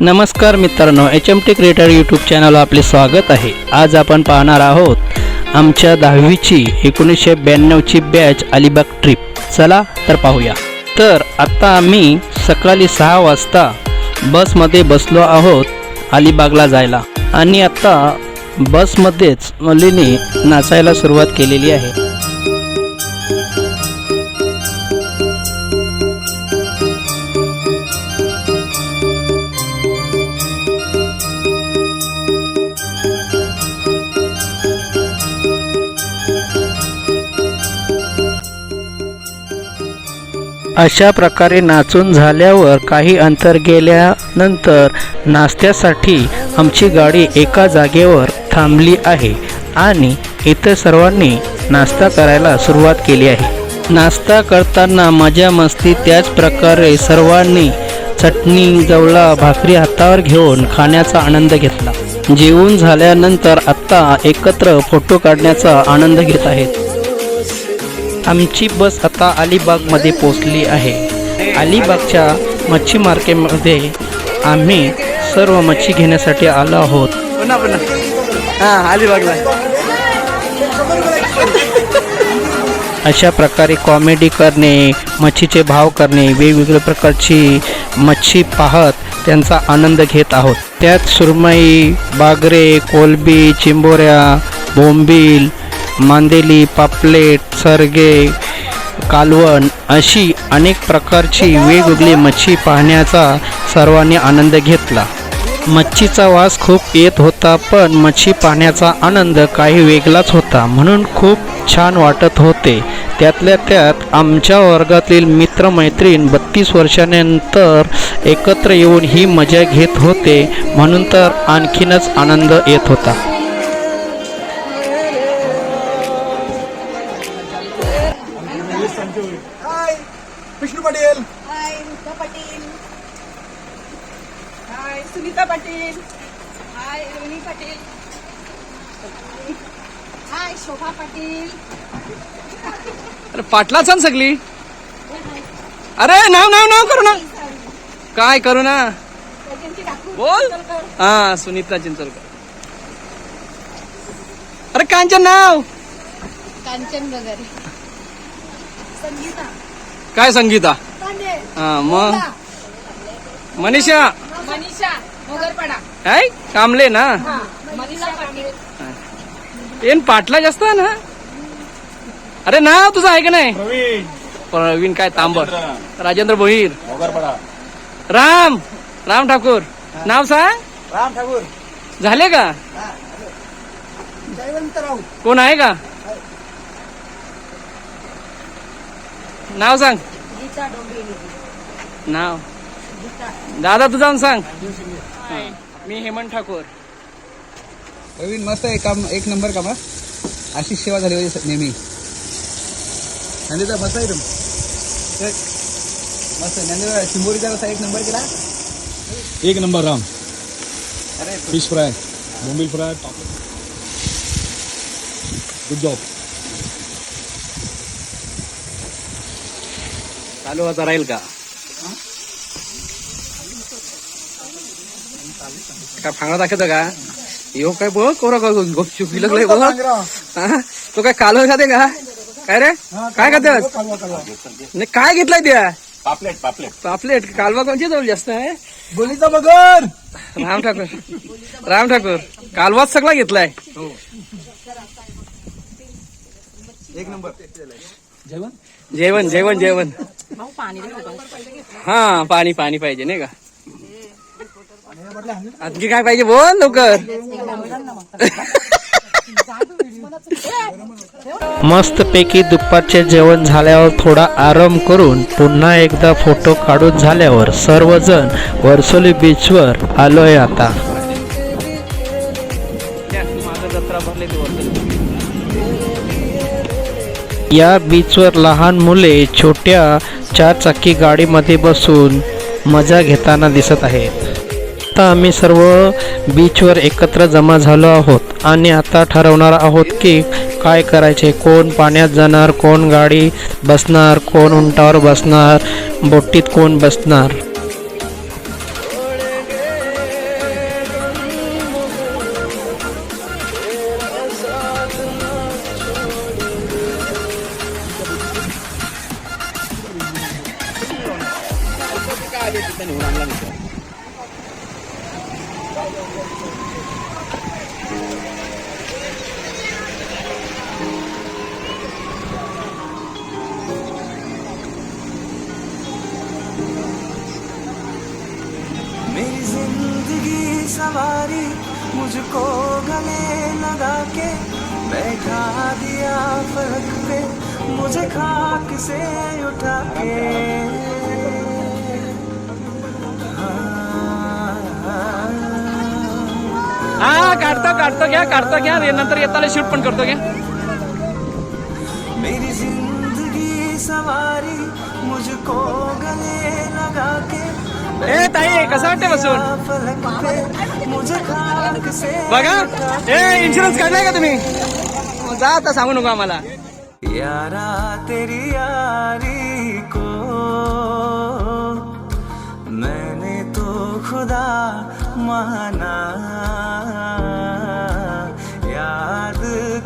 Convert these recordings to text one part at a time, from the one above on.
नमस्कार मित्रांनो H M T creator YouTube चॅनलला आपले स्वागत आहे. आज आपण पाहणार आहोत आमच्या दहावीची एकोणीसशे ब्याण्णवची बॅच अलिबाग ट्रिप चला तर पाहूया. तर आत्ता आम्ही सकाळी सहा वाजता बसमध्ये बसलो आहोत अलिबागला जायला. आणि आत्ता बसमध्येच मुलीने नाचायला सुरुवात केलेली आहे. अशा प्रकारे नाचून झाल्यावर काही अंतर गेल्यानंतर नाश्त्यासाठी आमची गाडी एका जागेवर थांबली आहे आणि इतर सर्वांनी नाश्ता करायला सुरुवात केली आहे. नाश्ता करताना मजा मस्ती त्याच प्रकारे सर्वांनी चटणी जवळा भाकरी हातावर घेऊन खाण्याचा आनंद घेतला. जेवून झाल्यानंतर आत्ता एकत्र फोटो काढण्याचा आनंद घेत आहेत. आमची बस आता अलिबागमध्ये पोचली आहे. अलिबागच्या मच्छी मार्केटमध्ये आम्ही सर्व मच्छी घेण्यासाठी आलो आहोत. हा अलिबागला. अशा प्रकारे कॉमेडी करणे मच्छीचे भाव करणे वेगवेगळ्या प्रकारची मच्छी पाहत त्यांचा आनंद घेत आहोत. त्यात सुरमई बागरे कोलबी चिंबोऱ्या बोंबील मांदेली पापलेट सरगे कालवण अशी अनेक प्रकारची वेगवेगळी मच्छी पाहण्याचा सर्वांनी आनंद घेतला. मच्छीचा वास खूप येत होता पण मच्छी पाहण्याचा आनंद काही वेगळाच होता म्हणून खूप छान वाटत होते. त्यातल्या त्यात आमच्या वर्गातील मित्रमैत्रीण बत्तीस वर्षानंतर एकत्र येऊन ही मजा घेत होते म्हणून तर आणखीनच आनंद येत होता. पाटील. हाय रोहिणी पाटील. हाय शोभा पाटील. अरे पाटला सांग सगळी? अरे नाव नाव नाव करू ना. काय करू ना? बोल. हा सुनीता चिंचोलकर अरे कांचन नाव. कांचन वगैरे. संगीता. काय संगीता? हा मग? मनीषा. मनीषा. कामले ना? हा मनीषा पाटील. येन पाटला जास्त आहे ना? अरे नाव तुझं आहे का नाही? प्रवीण. काय तांबर राजेंद्र. भोईर राम राम ठाकूर. नाव सांग. राम ठाकूर. झाले का? कोण आहे का? नाव सांग. नाव. दादा तू जाऊन सांग. मी हेमंत ठाकूर. प्रवीण मस्त एक काम एक नंबर काम. अशीच सेवा झाली पाहिजे नेहमी. नंदीचा मस्त आहे तुम मस्त नंदीचा चिंबोरीचा रस्ता एक नंबर केला. एक नंबर राम. अरे फिश फ्राय बोंबील फ्राय गुड जॉब चालू होता राहील का? काय फांगडा दाखवतो का? यो काय बघ कोरा का गपचूप लागलंय बघ हा? तो काय कालव खाते का? काय रे? काय खाते नाही काय घेतलाय त्या? पापलेट पापलेट. पापलेट कालवा कोणची जवळ जास्त आहे बोलीचा मगर. राम ठाकूर. राम ठाकूर. कालवाच सगळा घेतलाय. एक नंबर. जेवण? जेवण जेवण जेवण. हा पाणी पाणी पाहिजे नाही का? आणखी काय पाहिजे बोल लवकर. मस्तपैकी दुपारचे जेवण झाल्यावर थोडा आराम करून पुन्हा एकदा फोटो काढून झाल्यावर सर्वजण वर्सोली बीचवर आलोय आता. या बीचवर लहान मुले छोट्या चारचाकी गाडीमध्ये बसून मजा घेताना दिसत आहेत. आता आम्ही सर्व बीचवर एकत्र जमा झालो आहोत आणि आता ठरवणार आहोत की काय करायचे? कोण पाण्यात जाणार कोण गाडी बसणार कोण उंटावर बसणार बोटीत कोण बसणार? सवारी मुझको गले लगा के बैठा दिया फलक पे मुझे खाक से उठा के। हा काढतो काढतो घ्या काढतो घ्या हे नंतर येताना शूट पण करतो घ्या मेरी ज़िंदगी सवारी मुझको गले लगा के ए ताई कसं वाटते बसून? बघा ए इन्शुरन्स काढलाय का तुम्ही? जा आता सांगू नको आम्हाला. यारा तेरी यारी को मैंने तो खुदा माना। याद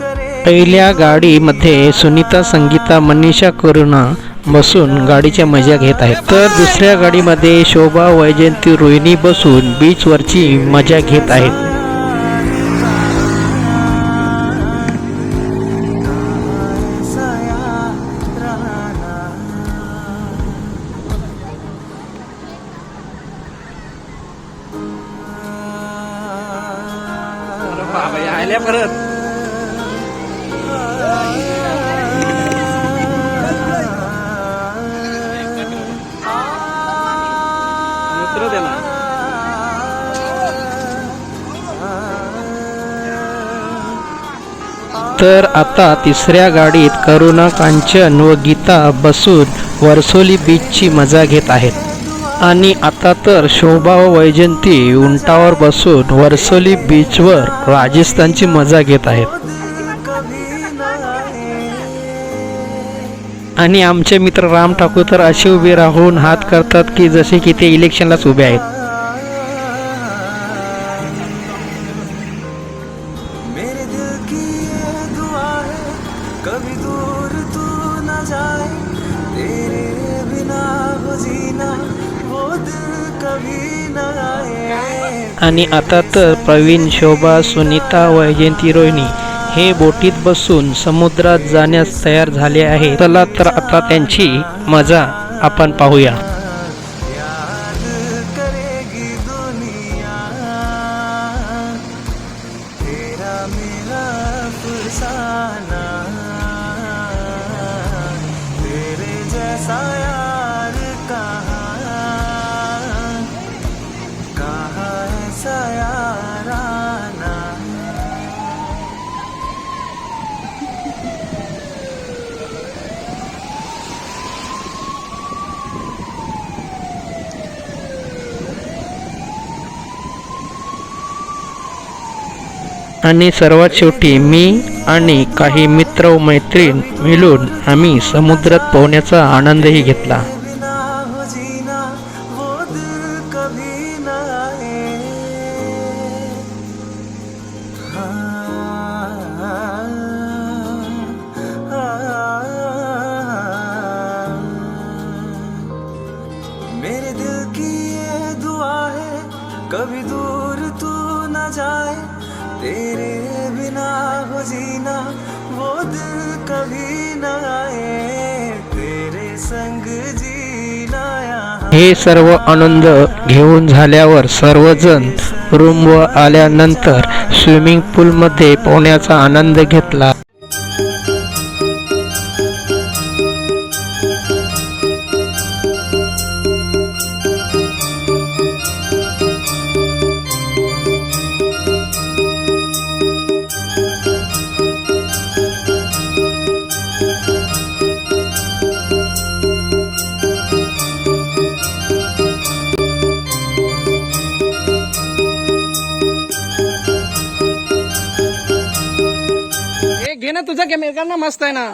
करे पहिल्या गाडीमध्ये सुनीता संगीता मनीषा करुणा बसून गाडीच्या मजा घेत आहेत. तर दुसऱ्या गाडीमध्ये शोभा वैजयंती रोहिणी बसून बीचवरची मजा घेत आहेत. आल्या परत. तर आता तिसऱ्या गाडीत करुणा कांचन व गीता बसून वर्सोली बीचची मजा घेत आहेत. आणि आता तर शोभा व वैजंती उंटावर बसून वर्सोली बीचवर राजस्थानची मजा घेत आहेत. आणि आमचे मित्र राम ठाकूर तर असे उभे राहून हात करतात की जसे की ते इलेक्शनलाच उभे आहेत. आणि आता तर प्रवीण शोभा सुनीता वैजयंती रोहिणी हे बोटीत बसून समुद्रात जाण्यास तयार झाले आहे चला तर आता त्यांची मजा आपण पाहूया. याद तेरे जैसा आणि सर्वात शेवटी मी आणि काही मित्र व मैत्रीण मिळून आम्ही समुद्रात पोहण्याचा आनंदही घेतला. जीना वो दिल कभी न आए तेरे संग जीना हे सर्व आनंद घेऊन झाल्यावर सर्वजण रूमवर आल्यानंतर स्विमिंग पूलमध्ये पोहण्याचा आनंद घेतला. सगळ्यांना मस्त आहे ना.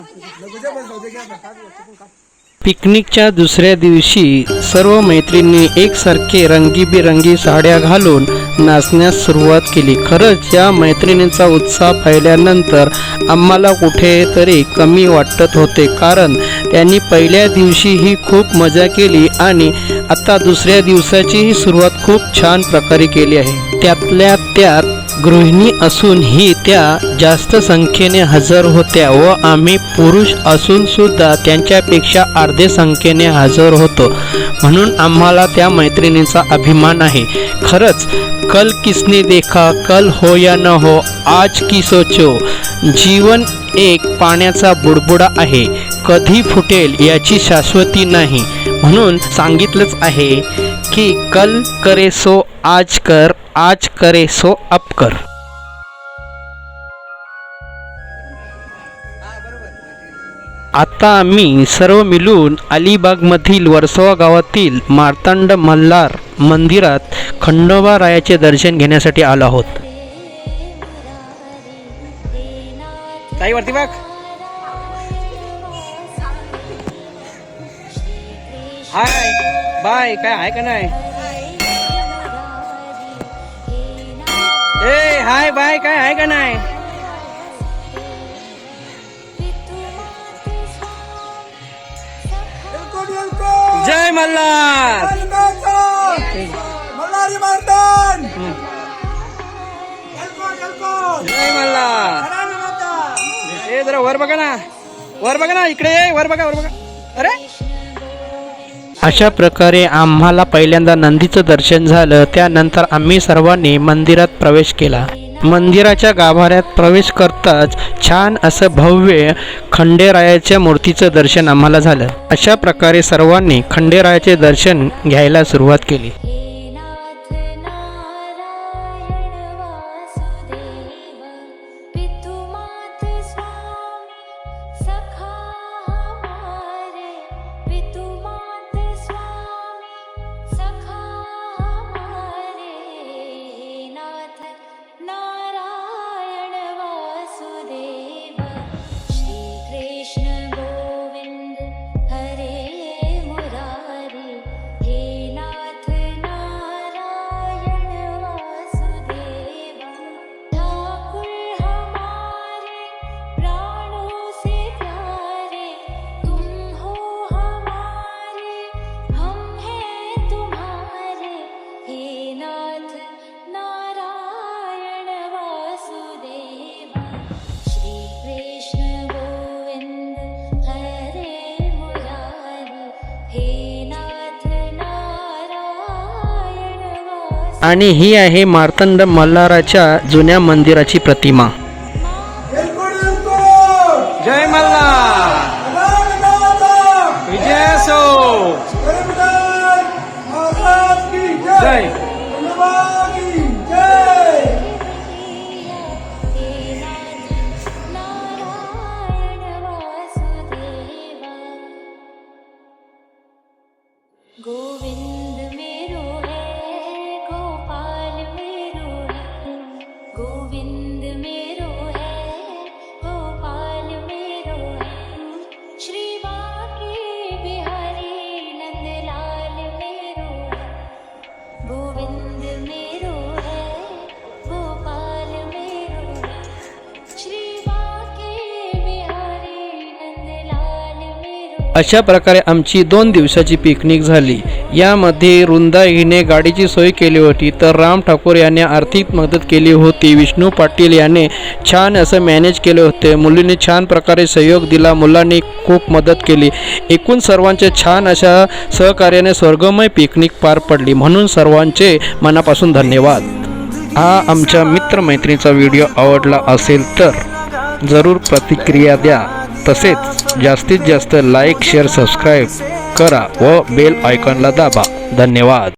पिकनिकच्या दुसऱ्या दिवशी सर्व मैत्रिणी एकसारखे रंगीबेरंगी साड्या घालून नाचण्यास सुरुवात केली. खरंच या मैत्रिणींचा उत्साह पाहिल्यानंतर आम्हाला कुठेतरी कमी वाटत होते कारण त्यांनी पहिल्या दिवशीही खूप मजा केली आणि आता दुसऱ्या दिवसाचीही सुरुवात खूप छान प्रकारे केली आहे. त्यातल्या त्यात गृहिणी असूनही त्या जास्त संख्येने हजर होत्या व आम्ही पुरुष असून सुद्धा त्यांच्यापेक्षा अर्धे संख्येने हजर होतो. म्हणून आम्हाला त्या मैत्रिणीचा अभिमान आहे. खरंच कल किसने देखा कल हो या न हो आज की सोचो. जीवन एक पाण्याचा बुडबुडा आहे. कधी फुटेल याची शाश्वती नाही. म्हणून सांगितलंच आहे की कल करे सो आज कर आज करे सो अप कर. आता आम्ही सर्व मिळून अलिबागमधील वर्सोवा गावातील मार्तंड मल्हार मंदिरात खंडोबा रायाचे दर्शन घेण्यासाठी आलो आहोत. वरती बघ. हाय. बाय काय आहे का नाही? ए हाय बाय काय आहे का नाही? जय मल्हार. जय मल्हार. ए जरा वर बघा ना. वर बघा ना इकडे वर बघा वर बघा. अरे! अशा प्रकारे आम्हाला पहिल्यांदा नंदीचं दर्शन झालं. त्यानंतर आम्ही सर्वांनी मंदिरात प्रवेश केला. मंदिराच्या गाभाऱ्यात प्रवेश करताच छान असं भव्य खंडेरायाच्या मूर्तीचं दर्शन आम्हाला झालं. अशा प्रकारे सर्वांनी खंडेरायाचे दर्शन घ्यायला सुरुवात केली. आणि ही आहे मार्तंड मल्हाराच्या जुन्या मंदिराची प्रतिमा. अशा प्रकारे आमची दोन दिवसाची पिकनिक झाली. यामध्ये रुंदा हिने गाडीची सोय केली होती तर राम ठाकूर याने आर्थिक मदत केली होती विष्णू पाटील याने छान असं मॅनेज केले होते. मुलीने छान प्रकारे सहयोग दिला मुलांनी खूप मदत केली. एकूण सर्वांचे छान अशा सहकार्याने स्वर्गमय पिकनिक पार पडली. म्हणून सर्वांचे मनापासून धन्यवाद. हा आमच्या मित्रमैत्रिणीचा व्हिडिओ आवडला असेल तर जरूर प्रतिक्रिया द्या. तसेच जास्तीत जास्त लाईक शेअर सबस्क्राईब करा व बेल आयकॉनला दाबा. धन्यवाद.